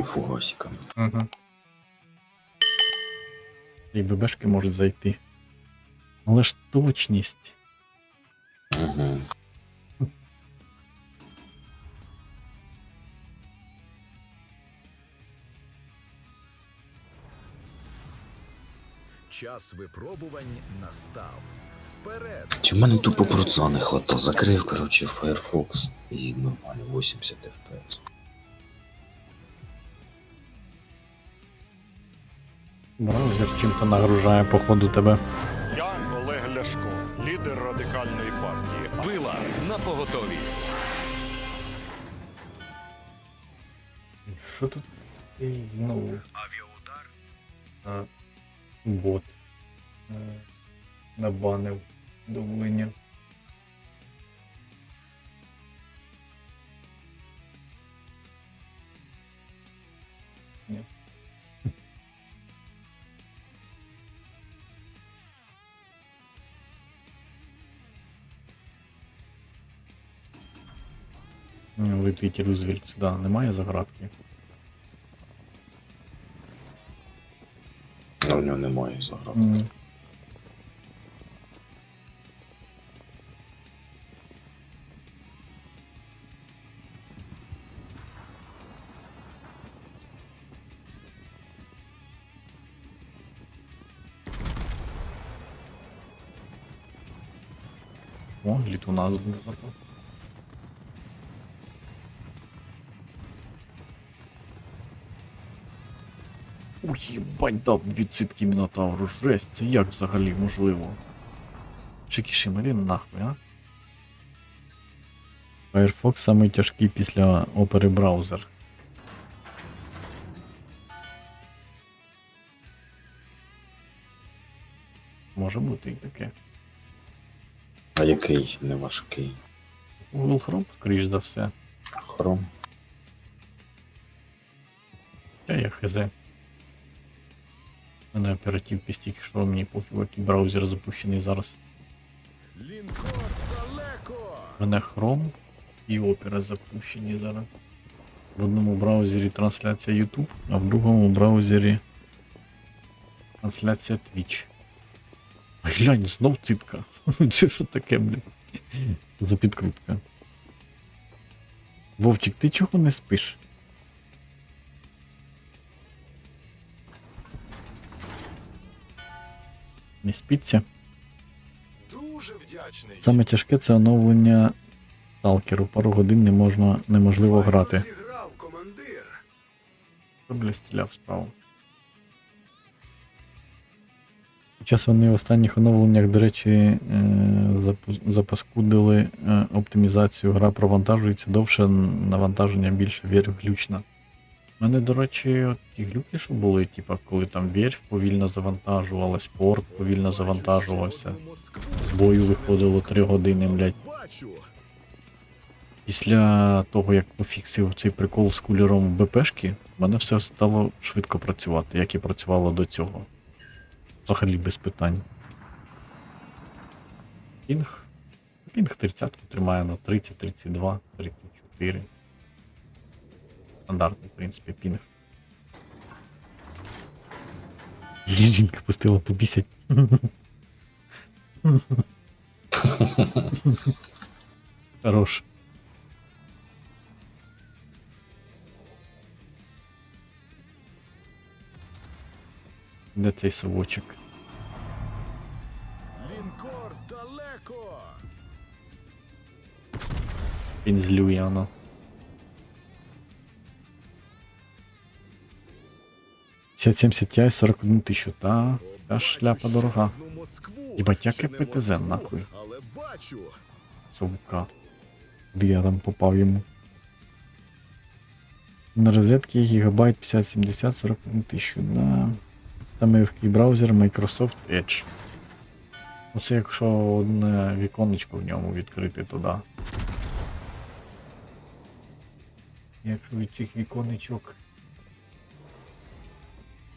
і фугасиками. Угу. І ББшки можуть зайти. Але ж точність. Угу. Час випробувань настав. Вперед! Чи в мене тупо проца не хватало. Закрив, коротше, Firefox і нормально 80 FPS. Браузер чим-то нагружає, походу, тебе. Я Олег Ляшко, лідер радикальної партії. Вила на поготові. Що тут? І знову. Авіаудар. А, бот. Е, Набанив думлення. Ні. Випійте Рузвельт сюди. Немає заградки? А в нього немає заграв. М. О, літ у нас буде зато. Ой, їбать, дав відситки Мінотавру. Жесть, це як взагалі можливо? Чекішим, іди нахуй, а? Firefox самий тяжкий після опери браузер. Може бути і таке. А який не важкий? Google Chrome, скоріш за все. Хром. Я я хз. У мене оперативки стільки, що мені пофіг, який браузер запущений зараз. У мене Chrome і Opera запущені зараз. В одному браузері трансляція YouTube, а в другому браузері трансляція Twitch. Ай, Глянь, знов цитка. Це що таке, блін? За підкрутка. Вовчик, ти чого не спиш? Не спиться? Дуже вдячний. Саме тяжке це оновлення сталкеру. Пару годин не можна неможливо грати. зіграв, командир. Хто стріляв справа. Під час вони в останніх оновленнях, до речі, е, запаскудили е, оптимізацію. Гра провантажується довше, навантаження більше, вір глючна. У мене, до речі, ті глюки, що були, типа, коли там вірш повільно завантажувалась, порт повільно завантажувався. З бою виходило 3 години, блядь. Після того, як пофіксив цей прикол з кулером БПшки, в мене все стало швидко працювати, як і працювало до цього. Взагалі без питань. Пінг. Пінг 30 тримає на 30, 32, 34. Стандартний, в принципі, пінг. Жінка пустила побісять. Хорош. Де цей совочок? Він злює воно. Сять 70 Ti 41 тисячу, та, та шляпа дорога. Ще не ПТЗ, нахуй. Совка. Де я там попав йому. На розетки гігабайт 5070 41 тисячу, да. Там легкий браузер Microsoft Edge. Оце якщо одне віконечко в ньому відкрити, то да. Якщо від цих віконечок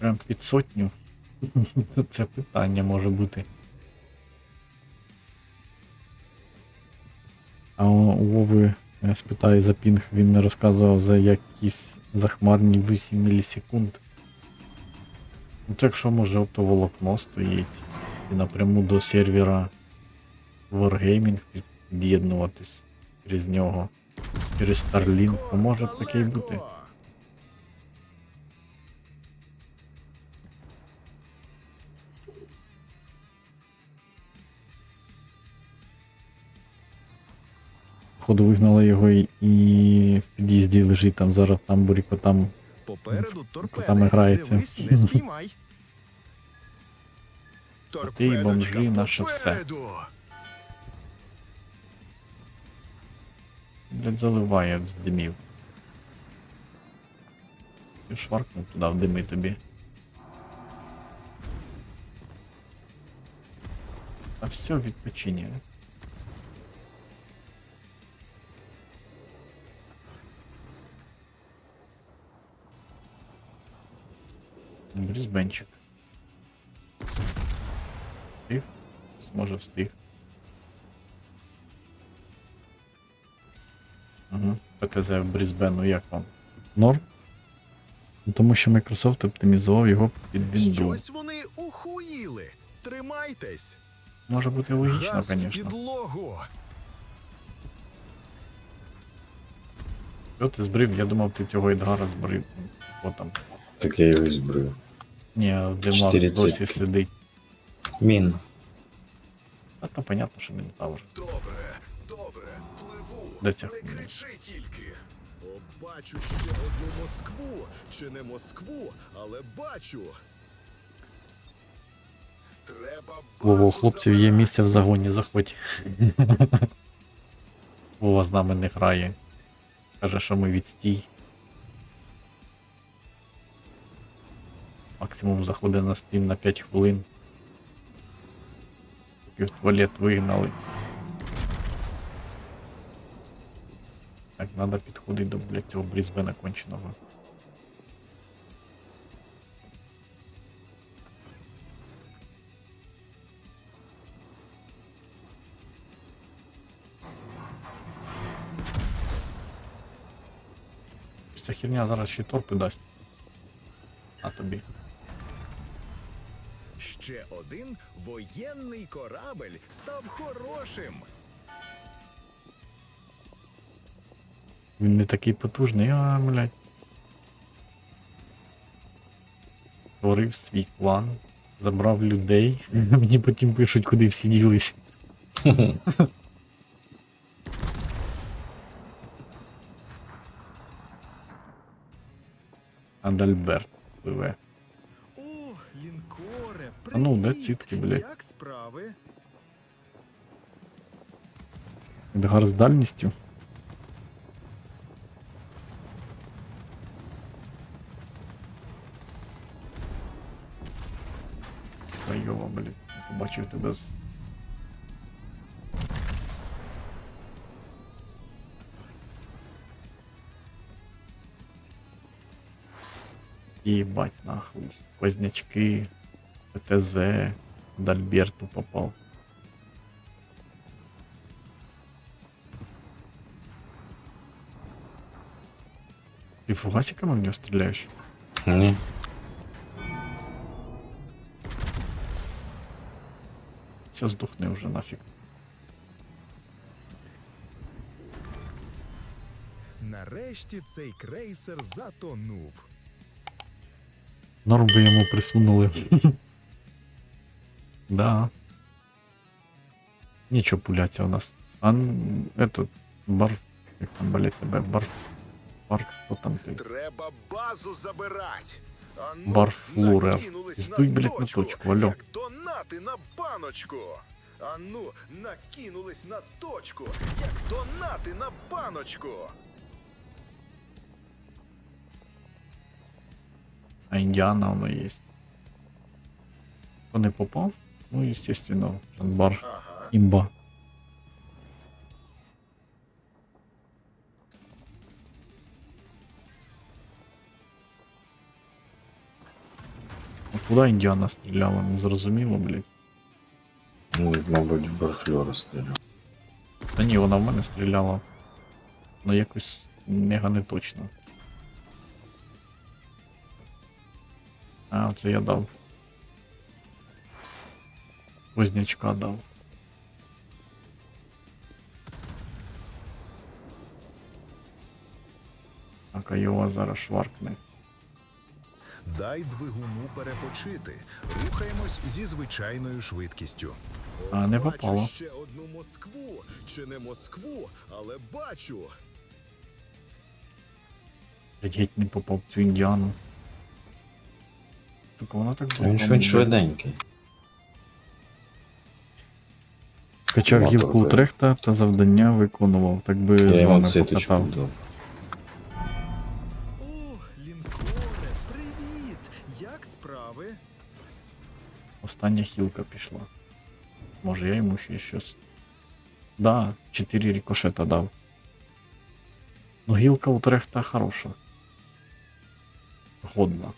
прям під сотню, це питання може бути. А у Вови Я спитаю за пінг, він не розказував за якісь захмарні 8 мілісекунд. Ну, то якщо може оптоволокно стоїть і напряму до сервера Wargaming під'єднуватись через нього, через Starlink, то може таке й бути. Походу вигнали його і, в під'їзді лежить там зараз там буріко там. Попереду там грається. Дивись, не спіймай. Торпедочка бомжі, наше все. Блять, заливає з димів. Ти шваркнув туди в дими тобі. А все відпочине. Брізбенчик. Встиг? Зможе встиг. Угу. ПТЗ в Брізбену, як вам? Норм? Ну, Тому що Microsoft оптимізував його під Windows. Щось вони ухуїли. Тримайтесь. Може бути логічно, Газ в звісно. підлогу. Що ти збрив? Я думав, ти цього Едгара збрив. О там. Так я його і збрив. Ні, Димар Чотири досі ціпки. сидить. Мін. А то понятно, що Мінтавр. Добре, добре, пливу. Де ця Не хуйня? кричи тільки. О, бачу ще одну Москву. Чи не Москву, але бачу. Треба Вова, у базу хлопців є забирати. місце в загоні, заходь. Вова з нами не грає. Каже, що ми відстій. Максимум заходить на стрім на 5 хвилин. Поки в туалет вигнали. Так, треба підходити до блядь, цього Брізбена конченого. Ця херня зараз ще торпи дасть. А тобі. Ще один воєнний корабель став хорошим. Він не такий потужний, а, блядь. Створив свій клан, забрав людей. Мені потім пишуть, куди всі ділись. Адальберт пливе. О, лінкоре, привіт. А ну, де цітки, блядь? Як справи? Едгар з дальністю. Айова, блядь, не побачив тебе з. Ебать нахуй. Позднячки, ПТЗ, Дальберту попал. Ты фугасиком в него стреляешь? Ні. Все, сдохни уже нафиг. Нарешті цей крейсер затонув. Норм би йому присунули. да. Нічого пуляться у нас. А н- этот бар. Як там болять тебе? Бар. Бар, хто там ти? Треба базу забирать. А ну, Барфлурер. накинулись Здуй, на блядь, на точку, алло. Як донати на баночку. А ну, накинулись на точку, як донати на баночку. А Індіана воно є. Хто не попав? Ну, естественно, Жанбар. Імба. А куди Індіана стріляла? Не зрозуміло, блядь. Ну, мабуть, в Барфльора стріляв. Та ні, вона в мене стріляла. Ну якось мега не точно. А, оце я дав. Вознячка дав. Так, а його зараз шваркне. Дай двигуну перепочити. Рухаємось зі звичайною швидкістю. А, не Бачу попало. ще одну Москву. Чи не Москву, але бачу. Блядь, геть не попав в цю індіану. Так вона так Він ж він швиденький. Качав Мотор гілку вже. Утрехта та завдання виконував. Так би Я з вами покатав. дав. Привіт! Як справи? Остання хілка пішла. Може я йому ще щось. Да, 4 рикошета дав. Ну гілка Утрехта хороша. Годна.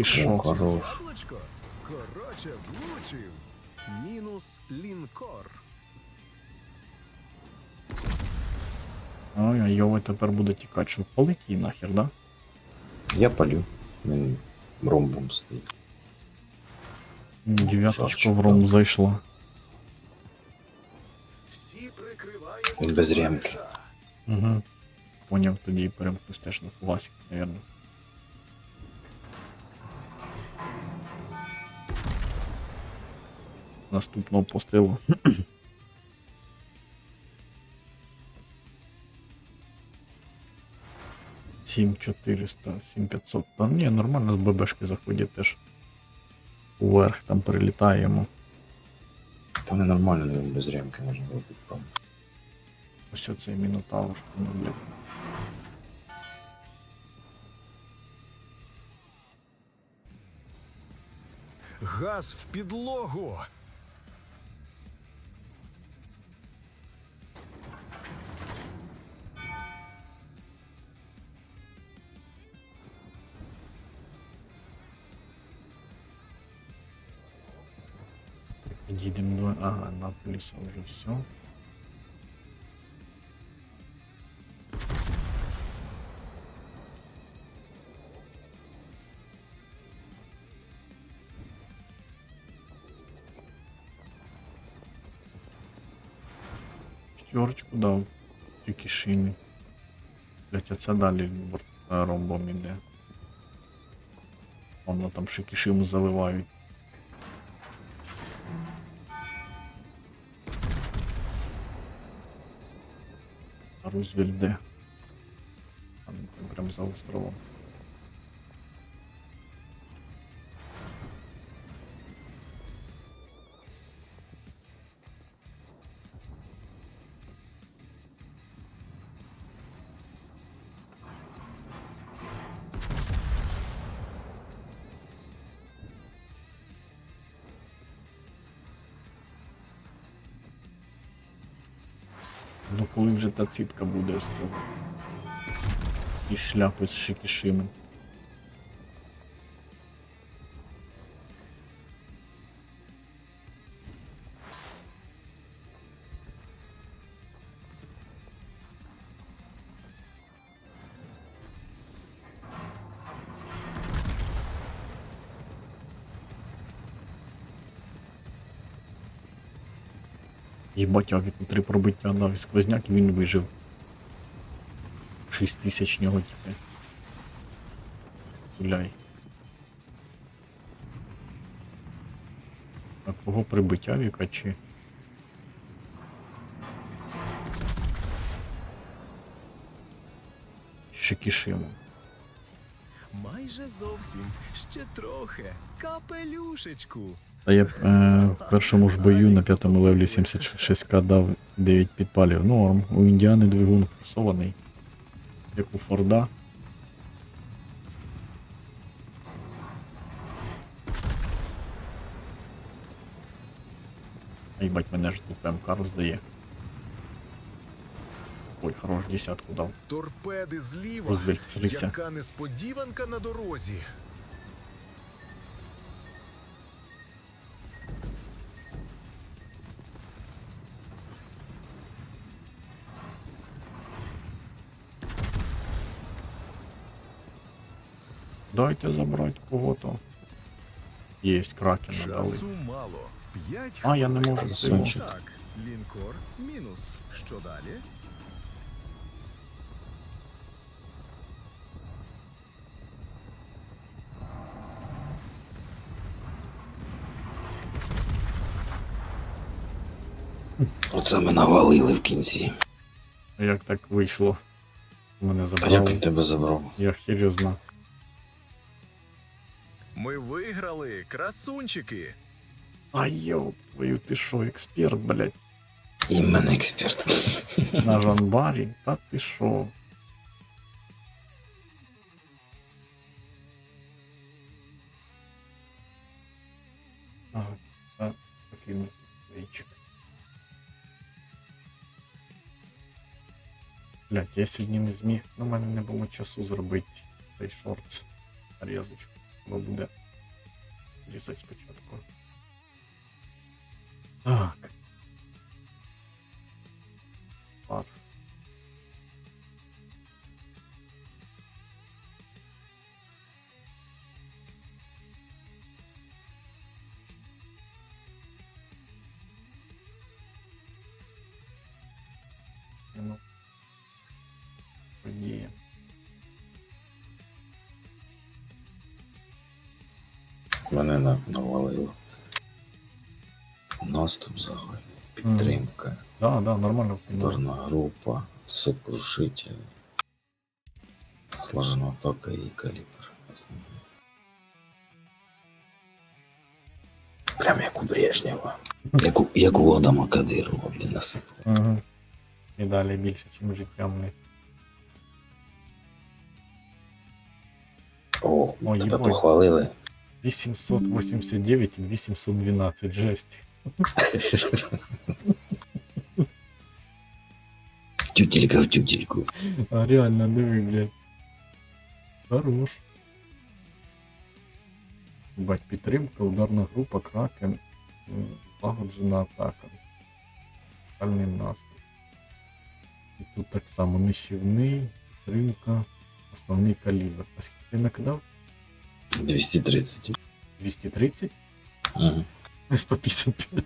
А ти О, що? хорош. Яблучко? Короче, влучив. Мінус лінкор. Ой, а Йове тепер буде тікати, що полетій нахер, да? Я палю. Він ромбом стоїть. Дев'яточка Шашечка, в ром да. зайшла. Всі прикриваємо. Він без ремки. товариша. Угу. Поняв, тоді перемкнусь теж на фугасик, наверное. Наступного пострілу. Сім 400, 7500. Та ні, нормально з ББшки заходять теж. Уверх там прилітаємо. Там ненормально, він без ремки може робити там. Ось оцей мінотавр. Ну. Газ в підлогу. Підійдемо до. Ага, на поліса вже все. П'ятерочку дав Тюкішимі. Блять, а це далі е, ромбом іде. Воно там Шикішиму заливають. Рузвельт. Там прям за островом. Ну коли вже та цітка буде з того. І шляпи з Шикішими. Їбать, а три пробиття і сквозняк і він вижив. 6 тисяч нього тільки. Гуляй. А кого прибиття віка чи? Шикішиму. Майже зовсім. Ще трохи. Капелюшечку. Та я е, в першому ж бою на п'ятому левлі 76к дав 9 підпалів. Норм. У індіани двигун форсований. Як у Форда. Ай, бать, мене ж тут ПМК роздає. Ой, хорош, десятку дав. Торпеди зліва. Яка несподіванка на дорозі. Дайте забрати кого-то. Єсть кракена дали. Часу мало. П'ять А, я не можу Красунчик. Так, лінкор мінус. Що далі? Оце ми навалили в кінці. Як так вийшло? Мене А як він тебе забрав? Я серйозно. Ми виграли, красунчики. А йоп, твою ти шо, експерт, блядь, І мене експерт. на жанбарі? Та ти шо? А, та, покинути плейчик. Блять, я сьогодні не зміг, ну, в мене не було часу зробити цей шортс різочку. Бо буде різати спочатку. Так. Мене навалило. Наступ загальний. Підтримка. Да, да, нормально. Ударна група. Сокрушитель. Слажена атака і калібр. Основний. Прям як у Брежнєва. Як у, як у Адама Кадирова, блін, насипало. Угу. І далі більше, ніж життям ми. О, Ой, тебе їбать. похвалили. 889 і 812, жесть. Тютелька в тютельку. А реально, диви, блядь. Хорош. Бать, підтримка, ударна група, кракен, м, злагоджена атака. Спальний наступ. І тут так само нищівний, підтримка, основний калібр. А скільки ти накидав? 230. 230? Угу. 155.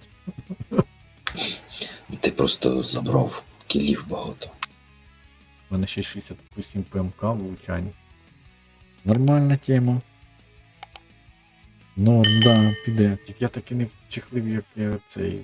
Ти просто забрав кілів багато. У мене ще 68 ПМК влучань. Нормальна тема. Норм, да, піде. Тільки я таки не вчехлив, як я цей